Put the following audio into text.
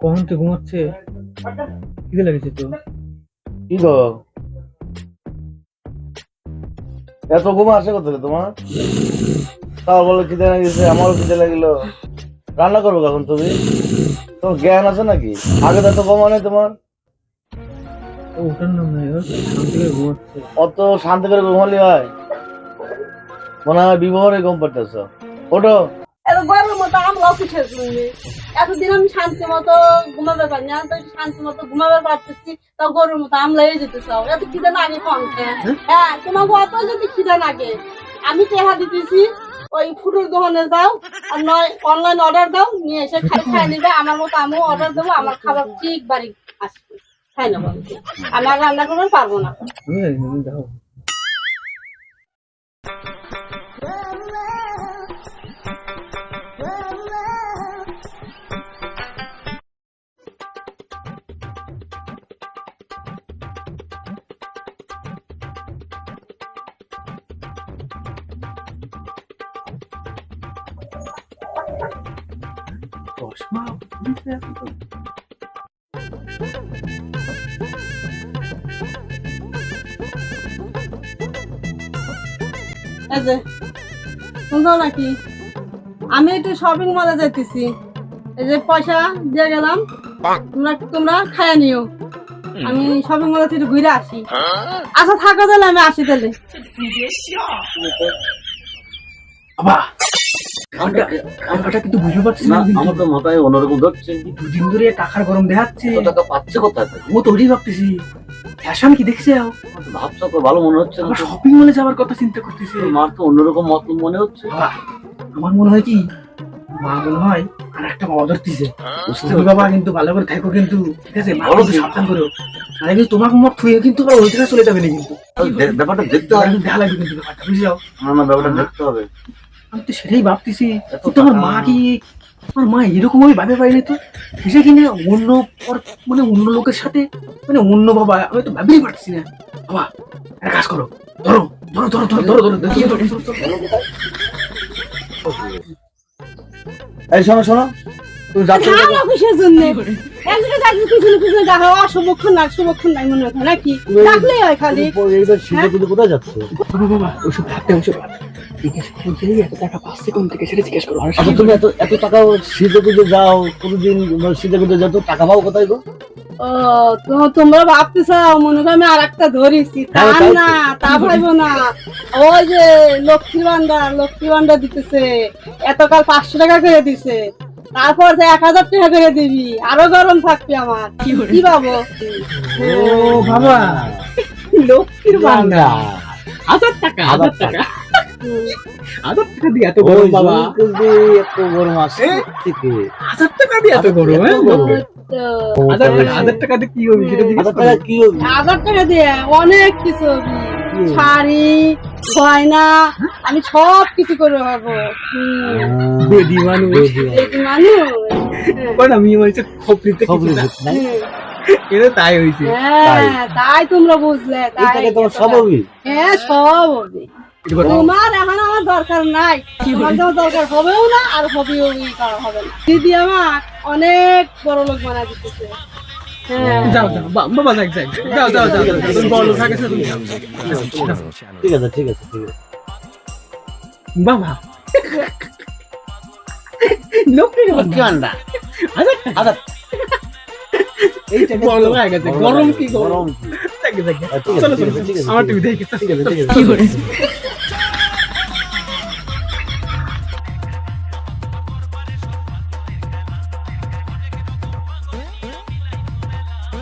কখন তো ঘুমাচ্ছে? খিদে লেগেছে তো। কি গো? এত ঘুম আসে কোথা থেকে তোমার? তাও বলো খিদে লেগেছে, আমারও খিদে লাগিল। রান্না করব কখন তুমি? তোমার জ্ঞান আছে নাকি? আগে তো এত ঘুমা নেই তোমার। অত শান্তি করে ঘুমালি হয় মনে হয় অফিসের জন্য এতদিন আমি শান্তি মতো ঘুমাবে শান্তি মতো পারতেছি মতো চাও এত খিদে লাগে হ্যাঁ অত যদি খিদে লাগে, আমি টেহা দিতেছি, ওই ফুটুর দোকানে যাও, আর নয় অনলাইন অর্ডার দাও, নিয়ে এসে খাই খাই নিবে। আমার মতো আমিও অর্ডার দেবো, আমার খাবার ঠিক বাড়ি আসবে। খাই নেব আমি আর পারব না। আমি জানি শুনছো নাকি? আমি একটু শপিং মলে যেতেছি এই যে পয়সা দিয়ে গেলাম তোমরা তোমরা খাইয়া নিও। আমি শপিং মলে থেকে ঘুরে আসি। আচ্ছা থাকো তাহলে আমি আসি তাহলে। কানটা কিন্তু বুঝতে পারছি না আমার তো মাথায় অন্যরকম ধরছে। দুদিন ধরে টাকার গরম দেখাচ্ছে। টাকা পাচ্ছে কোথায়? ও তো ওটাই ভাবতেছি। ফ্যাশন কি দেখছে ভাবছ তো ভালো মনে হচ্ছে আমার শপিং মলে যাওয়ার কথা চিন্তা করতেছে। তোর মার তো অন্যরকম মতলব মনে হচ্ছে। আমার মনে হয় কি মা মনে হয় আর একটা বাবা ধরতেছে। বাবা কিন্তু ভালো করে থাকো কিন্তু ঠিক আছে? কিন্তু সাবধান করো নাহলে কিন্তু তোমার মত থুয়ে কিন্তু আবার ওই জায়গায় চলে যাবে না কিন্তু। ব্যাপারটা দেখতে হবে। দেখা লাগবে কিন্তু ব্যাপারটা বুঝে যাও না না ব্যাপারটা দেখতে হবে। আমি তো সেটাই ভাবতেছি। টাকা- মা কি আমার মা এরকম ভাবে ভাবে পাইনি তো? বুঝে কিনা অন্য মানে অন্য লোকের সাথে মানে অন্য বাবা আমি তো ভাবেই পারছি না। বাবা একটা কাজ করো। ধরো ধরো ধরো ধরো ধরো ধরো দেখিয়ে ধরো ধরো, ধরো। এই শোনো শোনো। টাকা পাও কোথায় গো? তোমরা ভাবতেছ মনে করো আমি আর একটা ধরেছি। তা হ্যাঁ, তো। না তা। ভাইবো না। ওই যে লক্ষ্মী ভান্ডার লক্ষ্মী ভান্ডার দিতেছে। এতকাল পাঁচশো টাকা করে দিছে। তারপর যে এক হাজার টাকা করে দিবি। আরও গরম থাকবে আমার। কি ভাবো ও বাবা। লক্ষ্মীর ভান্ডার হাজার টাকা হাজার টাকা। হাজার টাকা দিয়ে এত গরম বাবা। এত গরম আসে হাজার টাকা দিয়ে এত গরম হ্যাঁ। হাজার টাকা দিয়ে কি হবে? সেটা হাজার টাকা কি হবে? হাজার টাকা দিয়ে অনেক কিছু শাড়ি গয়না আমি সব কিছু করে। বেদি মানুষ। আমি হয়েছে খপরিতে। এটা তাই হয়েছে। হ্যাঁ তাই। তোমরা বুঝলে তাই তোমার সব হবে? হ্যাঁ সব হবে। তোমার এখন আমার দরকার নাই। তোমার দরকার হবেও না আর হবেও করা হবে না। দিদি আমার অনেক বড় লোক বানায় দিতেছে। হ্যাঁ। যাও যাও বাবা যাক যাক। যাও যাও যাও যাও, বড় লোক হয়ে গেছো, তুমি যাও। ঠিক আছে ঠিক আছে ঠিক আছে। বাবা। লক্ষ্মীর কি আন্ডা? হয়ে গেছে গরম কি গরম আছে, আমার টিভি দেখে ঠিক আছে ঠিক আছে।